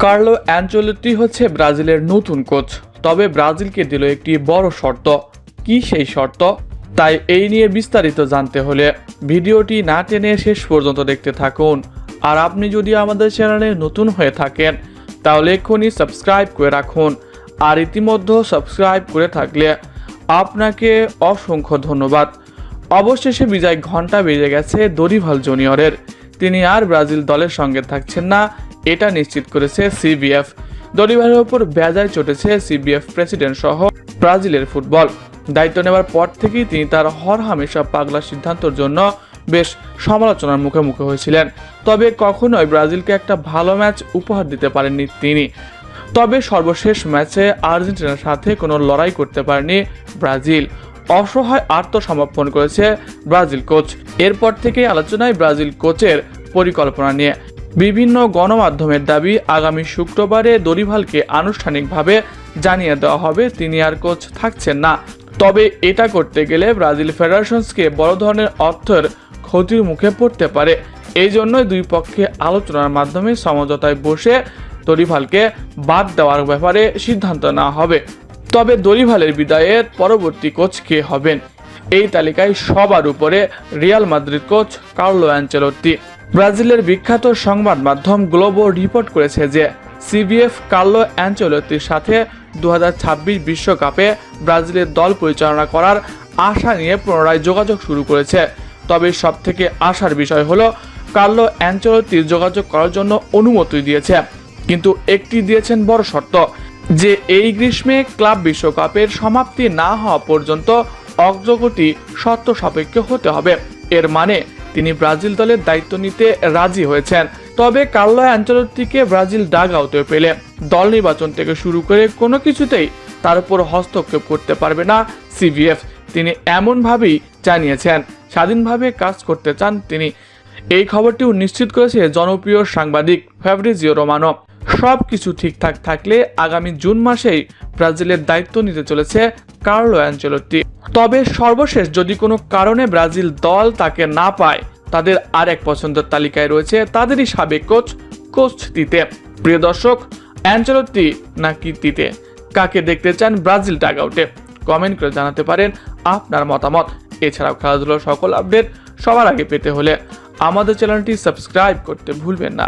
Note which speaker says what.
Speaker 1: Carlo অ্যাঞ্চেলোটি হচ্ছে ব্রাজিলের নতুন কোচ। তবে ব্রাজিলকে দিল একটি বড় শর্ত। কি সেই শর্ত? তাই এই নিয়ে বিস্তারিত জানতে হলে ভিডিওটি না টেনে শেষ পর্যন্ত দেখতে থাকুন। আর আপনি যদি আমাদের চ্যানেলে নতুন হয়ে থাকেন, তাহলে এক্ষুনি সাবস্ক্রাইব করে রাখুন। আর ইতিমধ্যে সাবস্ক্রাইব করে থাকলে আপনাকে অসংখ্য ধন্যবাদ। অবশেষে বিজয় ঘণ্টা বেজে গেছে দরিভাল জুনিয়রের। তিনি আর ব্রাজিল দলের সঙ্গে থাকছেন না এটা নিশ্চিত করেছে সিবিএফ। দরিভালের ওপর বেজায় চটেছে সিবিএফ প্রেসিডেন্ট সহ ব্রাজিলের ফুটবল। দায়িত্ব নেওয়ার পর থেকেই তিনি তার হর হামেশা পাগলা সিদ্ধান্তের জন্য বেশ সমালোচনার মুখে মুখে হয়েছিলেন। তবে কখনোই ব্রাজিলকে একটা ভালো ম্যাচ উপহার দিতে পারেননি তিনি। তবে সর্বশেষ ম্যাচে আর্জেন্টিনার সাথে কোনো লড়াই করতে পারেনি ব্রাজিল। অসহায় আত্মসমর্পণ করেছে ব্রাজিল কোচ। এরপর থেকে আলোচনায় ব্রাজিল কোচের পরিকল্পনা নিয়ে বিভিন্ন গণমাধ্যমের দাবি, আগামী শুক্রবারে দরিভালকে আনুষ্ঠানিকভাবে জানিয়ে দেওয়া হবে, তিনি আর কোচ থাকছেন না। তবে এটা করতে গেলে ব্রাজিল ফেডারেশনসকে বড় ধরনের অর্থের ক্ষতির মুখে পড়তে পারে। এই জন্যই দুই পক্ষে আলোচনার মাধ্যমে সমঝোতায় বসে দরিভালকে বাদ দেওয়ার ব্যাপারে সিদ্ধান্ত নেওয়া হবে। তবে দরিভালের বিদায়ের পরবর্তী কোচ কে হবেন? এই তালিকায় সবার উপরে Real Madrid coach Carlo Ancelotti ব্রাজিলের বিখ্যাত সংবাদ মাধ্যম গ্লোবো রিপোর্ট করেছে যে সিবিএফ কার্লো অ্যাঞ্চেলোত্তির সাথে দু বিশ্বকাপে ব্রাজিলের দল পরিচালনা করার আশা নিয়ে পুনরায় যোগাযোগ শুরু করেছে। তবে সব থেকে আশার বিষয় হলো, কার্লো অ্যাঞ্চেলোত্তির যোগাযোগ করার জন্য অনুমতি দিয়েছে, কিন্তু একটি দিয়েছেন বড় শর্ত, যে এই গ্রীষ্মে ক্লাব বিশ্বকাপের সমাপ্তি না হওয়া পর্যন্ত অগ্রগতি শর্ত সাপেক্ষ হতে হবে। এর মানে তিনি ব্রাজিল দলের দায়িত্ব নিতে রাজি হয়েছেন। তবে কার্লো অ্যাঞ্চেলোত্তিকে ব্রাজিল ডাগ আউটে পেলে দল নির্বাচন থেকে শুরু করে কোনো কিছুতেই তার উপর হস্তক্ষেপ করতে পারবে না সিভিএফ। তিনি এমনভাবেই জানিয়েছেন, স্বাধীনভাবে কাজ করতে চান তিনি। এই খবরটিও নিশ্চিত করেছে জনপ্রিয় সাংবাদিক ফ্যাব্রিজিও রোমানো। সব কিছু ঠিকঠাক থাকলে আগামী জুন মাসেই ব্রাজিলের দায়িত্ব নিতে চলেছে কার্লো অ্যাঞ্চেলোত্তি তবে সর্বশেষ যদি কোনো কারণে ব্রাজিল দল তাকে না পায় তাদের আর এক পছন্দের তালিকায় রয়েছে তাদেরই সাবেক কোচ কোচ দিতে প্রিয় দর্শক, অ্যাঞ্চেলোত্তি নাকি দিতে কাকে দেখতে চান ব্রাজিল টাগ আউটে কমেন্ট করে জানাতে পারেন আপনার মতামত। এছাড়াও খেলাধুলোর সকল আপডেট সবার আগে পেতে হলে আমাদের চ্যানেলটি সাবস্ক্রাইব করতে ভুলবেন না।